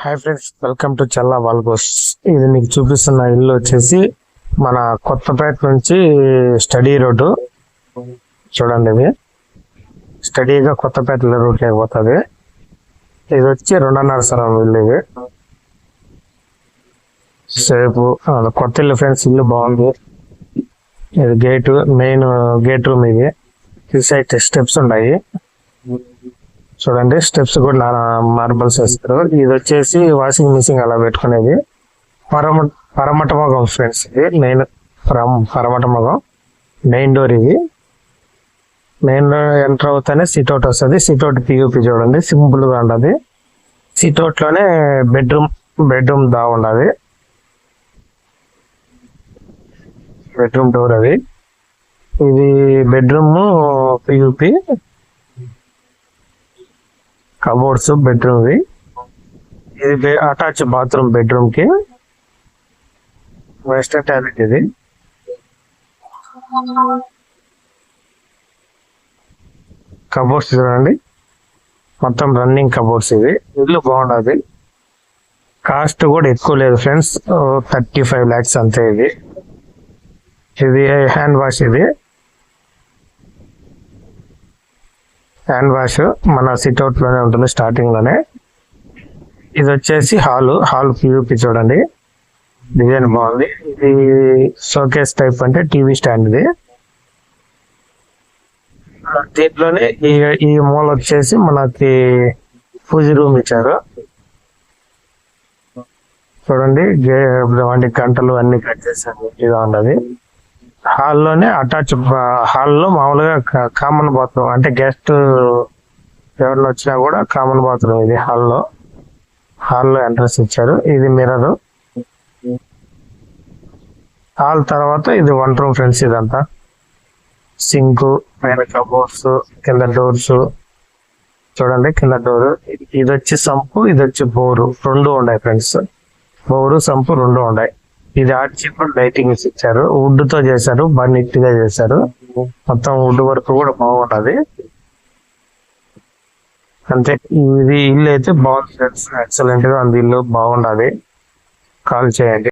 Hi friends welcome to Challa వాల్గోస్ ఇది మీకు చూపిస్తున్న ఇల్లు వచ్చేసి మన కొత్తపేట నుంచి స్టడీ రోడ్డు. చూడండి ఇది. స్టడీగా కొత్తపేట రూట్ పోతుంది ఇది వచ్చి రెండున్నర సరం ఇల్లు ఇది. సేపు కొత్త ఇల్లు ఫ్రెండ్స్ ఇల్లు బాగుంది. ఇది గేట్ మెయిన్ గేట్ రూమ్ ఇది. ఈ సైడ్ స్టెప్స్ ఉన్నాయి. చూడండి స్టెప్స్ కూడా మార్బల్స్ వేస్తారు. ఇది వచ్చేసి వాషింగ్ మిషన్ అలా పెట్టుకునేది. పరమ పరమట మగం ఫ్రెండ్స్ ఇది. మెయిన్ పరమ పరమట మగం మెయిన్ డోర్ ఇది. మెయిన్ డోర్ ఎంటర్ అవుతానే సిట్అవుట్ వస్తుంది. సిట్అవుట్ పియూపి చూడండి సింపుల్గా ఉండదు సిట్అవుట్లోనే లోనే బెడ్రూమ్ బెడ్రూమ్ దా ఉండదు బెడ్రూమ్ డోర్ అది. ఇది బెడ్రూమ్ పియూపి కబోర్డ్స్ బెడ్రూమ్ ఇది అటాచ్ బాత్రూమ్ బెడ్రూమ్కి. వెస్టర్న్ టాయిలెట్ ఇది. కబోర్డ్స్ చూడండి. మొత్తం రన్నింగ్ కబోర్డ్స్ ఇవి. ఇల్లు బాగుండదు. కాస్ట్ కూడా ఎక్కువ లేదు ఫ్రెండ్స్ థర్టీ ఫైవ్ ల్యాక్స్ అంతే ఇది. ఇది హ్యాండ్ వాష్ ఇది. హ్యాండ్ వాష్ మన సిట్అవుట్లోనే ఉంటుంది స్టార్టింగ్లోనే. ఇది వచ్చేసి హాల్ హాల్ పియూపి చూడండి. డిజైన్ బాగుంది. ఇది షోకేస్ టైప్ అంటే టీవీ స్టాండ్ ఇది. దీంట్లోనే ఈ ఈ మూల వచ్చేసి మనకి పూజ రూమ్ ఇచ్చారు. చూడండి అంటే గంటలు అన్ని కట్ చేశారు. ఇదిగా ఉన్నది హాల్లోనే అటాచ్ హాల్లో మామూలుగా కామన్ బాత్రూమ్. అంటే గెస్ట్ ఎవరిని వచ్చినా కూడా కామన్ బాత్రూమ్ ఇది హాల్లో. హాల్లో ఎంట్రన్స్ ఇచ్చారు. ఇది మిర్రర్. హాల్ తర్వాత ఇది వన్ రూమ్ ఫ్రెండ్స్ ఇదంతా. సింక్ పైన కబోర్డ్స్ కింద డోర్స్. చూడండి కింద డోర్. ఇది వచ్చి సంపు ఇది వచ్చి బోరు. రెండు ఉన్నాయి ఫ్రెండ్స్. బోరు సంపు రెండు ఉన్నాయి ఇది ఆర్చి కూడా లైటింగ్స్ ఇచ్చారు. వుడ్తో చేశారు. బాగా నీట్గా చేశారు. మొత్తం వుడ్ వర్క్ కూడా బాగుంటది అంతే. ఇది ఇల్లు అయితే బాగుంది ఫ్రెండ్స్. ఎక్సలెంట్గా ఉంది ఇల్లు. బాగుండదు కాల్ చేయండి.